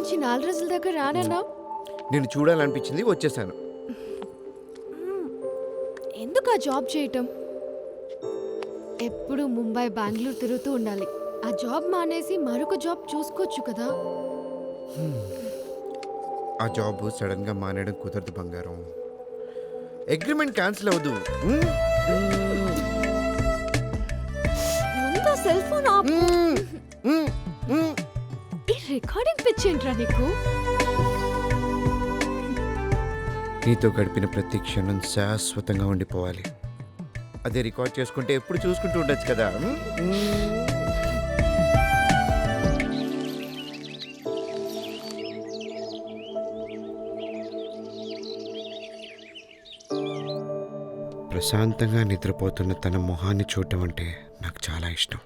నుంచి నాలుగు రోజుల దాకా రానన్నావు? నేను చూడాలనిపించింది వచ్చేసాను. ఎందుకు ఆ జాబ్ చేయటం? ఎప్పుడు ముంబై బెంగళూరు తిరుగుతూ ఉండాలి. ఆ జాబ్ మానేసి మరొక జాబ్ చూసుకోవచ్చు కదా. ఆ జాబ్ సడన్గా మానేయడం కుదరదు బంగారం. అగ్రిమెంట్ క్యాన్సిల్ అవ్వదు? ముందు సెల్ ఫోన్ ఆపు. ఉమ్. రికార్డింగ్ పిచ్చేంట్రా నీకు? నీతో గడిపిన ప్రతి క్షణం శాశ్వతంగా ఉండిపోవాలి. అదే రికార్డ్ చేసుకుంటే ఎప్పుడు చూసుకుంటూ ఉండొచ్చు కదా. ప్రశాంతంగా నిద్రపోతున్న తన మొహాన్ని చూడటం అంటే నాకు చాలా ఇష్టం.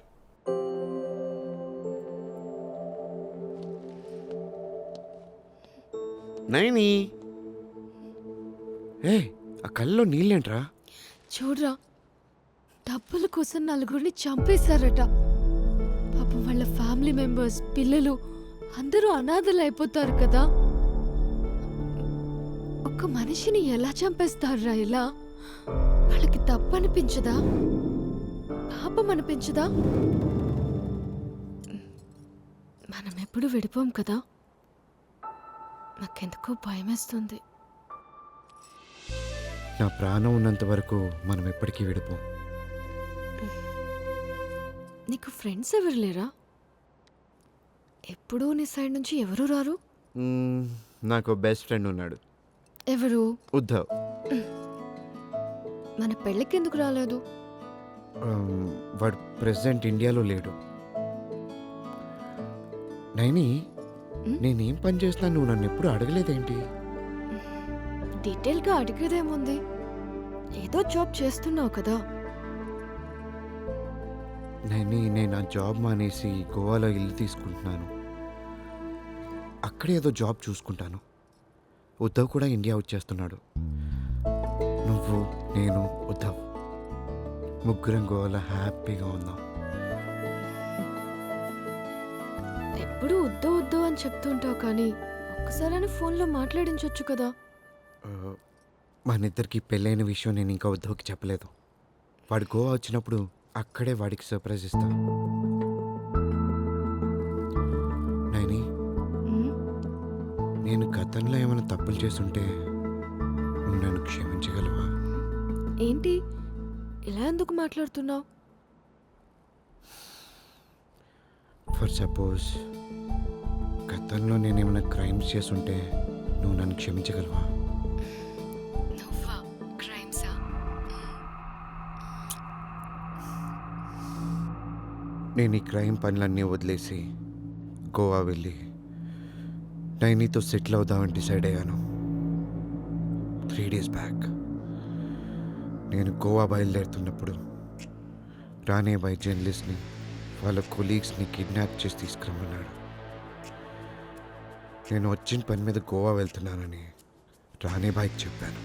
నైని. ఏ ఆ కళ్ళలో నీళ్ళేంట్రా? చూడరా డబ్బుల కోసం నలుగురిని చంపేశారట. పాపం వాళ్ళ ఫ్యామిలీ మెంబర్స్ పిల్లలు అందరూ అనాథలు అయిపోతారు కదా. ఒక మనిషిని ఎలా చంపేస్తారా ఇలా? వాళ్ళకి తప్పు అనిపించదా పాపం అనిపించదా? మనం ఎప్పుడు విడిపోం కదా? నాకెందుకో భయమేస్తుంది. నా ప్రాణం ఉన్నంత వరకు మనం ఎప్పటికీ విడిపోం. నీకు ఫ్రెండ్స్ ఎవరు లేరా? ఎప్పుడూ నీ సైడ్ నుంచి ఎవరు రారు? నాకు బెస్ట్ ఫ్రెండ్ ఉన్నాడు. ఎవరు? ఉద్ధవ్. మన పెళ్ళికి ఎందుకు రాలేదు వాడు ప్రెసిడెంట్ ఇండియాలో లేడు. నైని? నేనేం పని చేస్తున్నా నువ్వు నన్ను ఎప్పుడు అడగలేదేంటి? డీటెయిల్గా అడిగేదేముంది? ఏదో జాబ్ చేస్తున్నావు కదా. నైని నేను ఆ జాబ్ మానేసి గోవాలో ఇల్లు తీసుకుంటున్నాను. అక్కడే ఏదో జాబ్ చూసుకుంటాను. ఉద్ధవ్ కూడా ఇండియా వచ్చేస్తున్నాడు. నువ్వు నేను ఉద్ధవ్. ముగ్గురం గోవాలో హ్యాపీగా ఉందాం ఎప్పుడు వద్దు అని చెప్తుంటావు కానీ ఒక్కసారైనా ఫోన్లో మాట్లాడించవచ్చు కదా. మనిద్దరికి పెళ్ళైన విషయం నేను ఇంకా ఉద్ధవ్కి చెప్పలేదు. వాడు గోవా వచ్చినప్పుడు అక్కడే వాడికి సర్ప్రైజ్ ఇస్తాను నైని నేను గతంలో ఏమైనా తప్పులు చేస్తుంటే నువ్వు నన్ను క్షమించగలవా? ఏంటి? ఇలా ఎందుకు మాట్లాడుతున్నావు? ఫర్ సపోజ్ గతంలో నేను ఏమైనా క్రైమ్స్ చేస్తుంటే నువ్వు నన్ను క్షమించగలవా? నేను ఈ క్రైమ్ పనులన్నీ వదిలేసి గోవా వెళ్ళి నైనీతో సెటిల్ అవుదామని డిసైడ్ అయ్యాను. Three days back. నేను గోవా బయలుదేరుతున్నప్పుడు రానే బై జర్నలిస్ట్ని వాళ్ళ కొలీగ్స్ని కిడ్నాప్ చేసి తీసుకురమ్మన్నాడు. నేను వచ్చిన పని మీద గోవా వెళ్తున్నానని రానే బాయ్కి చెప్పాను.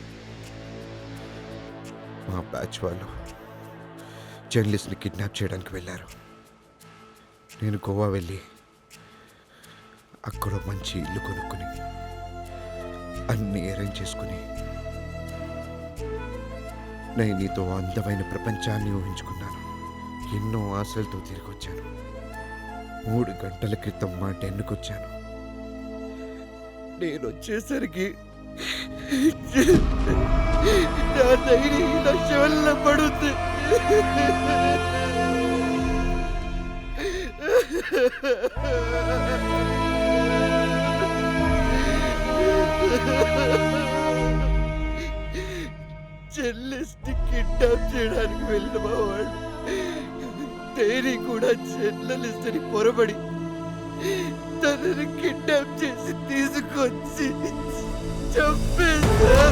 మా బ్యాచ్ వాళ్ళు జర్నలిస్ట్ని కిడ్నాప్ చేయడానికి వెళ్ళారు. నేను గోవా వెళ్ళి అక్కడ మంచి ఇల్లు కొనుక్కుని అన్ని అరేంజ్ చేసుకుని నేను నీతో అందమైన ప్రపంచాన్ని ఊహించుకున్నాను. ఎన్నో ఆశలతో తిరిగి వచ్చాను. మూడు గంటల క్రితం మా డెన్నుకు వచ్చాను. నేను వచ్చేసరికి నా నైని నా శవల్లో పడుతుంది చెల్లెస్ని కిడ్నాప్ చేయడానికి వెళ్ళిన మా వాడు కూడా చెల్లెలిస్తని పొరబడి తనని కిడ్నాప్ చేసి తీసుకొచ్చి చంపేశా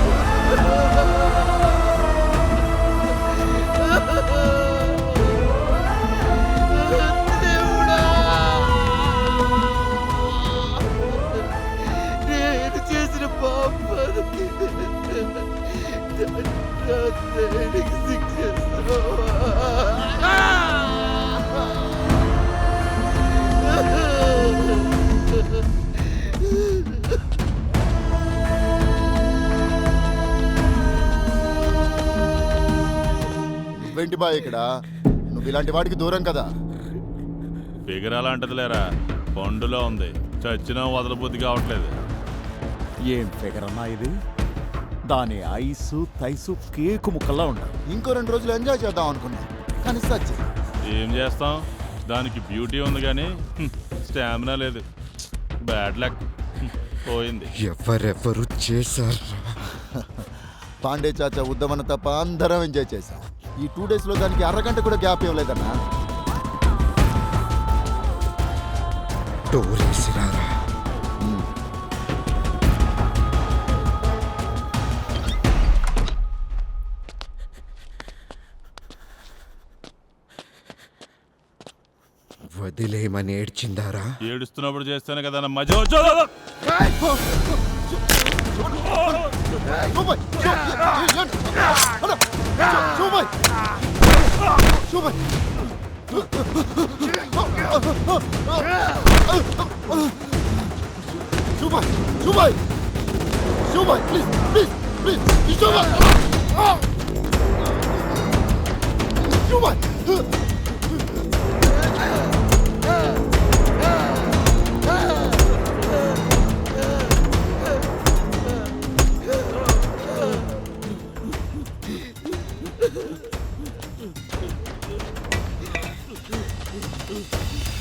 నేను చేసిన పాపానికి నా బాయ్ ఇక్కడ? నువ్వు ఇలాంటి వాడికి దూరం కదా. ఫిగర్ అలాంటిది లేరా పండులో ఉంది. చచ్చినా వదలబుద్ధి కావట్లేదు. ఏం ఫిగర్ అన్నా ఇది? దాని ఐసు తైసు కేకు ముక్కల్లా ఉండాలి. ఇంకో రెండు రోజులు ఎంజాయ్ చేద్దాం అనుకున్నా. కానీ సచ్చి. ఏం చేస్తాం? దానికి బ్యూటీ ఉంది కానీ స్టామినా లేదు. Bad luck. పోయింది. ఎవరెవరు చేశారు? పాండే చాచా ఉద్దమన తప్ప అందరం ఎంజాయ్ చేశాం. ఈ టూ డేస్లో దానికి అరగంట కూడా గ్యాప్ ఇవ్వలేదన్నా డోరేసిరారా వదిలేయమని ఏడ్చిందారా ఏడుస్తున్నప్పుడు చేస్తేనే కదా మజా వచ్చో Шубай! Шубай! Шубай, плиз, плиз, плиз! Шубай! Шубай! Uh.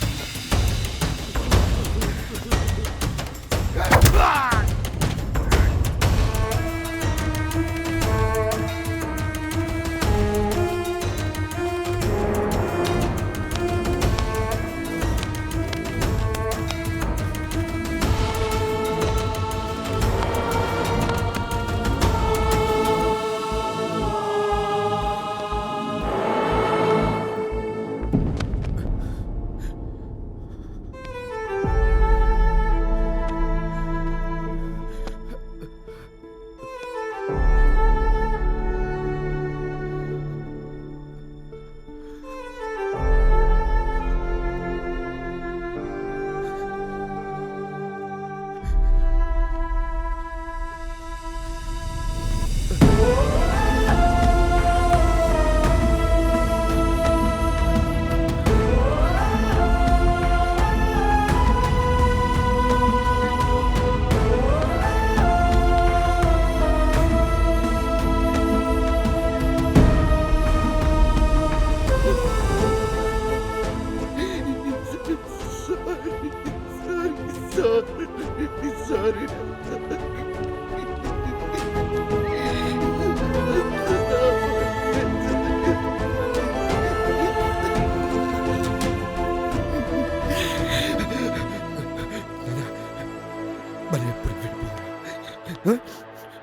ఆ?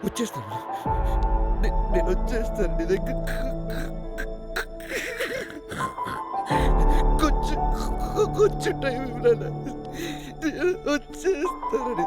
వచ్చేస్తాను నేను వచ్చేస్తాను నీ దగ్గర కొంచెం కొంచెం వచ్చేస్తారని.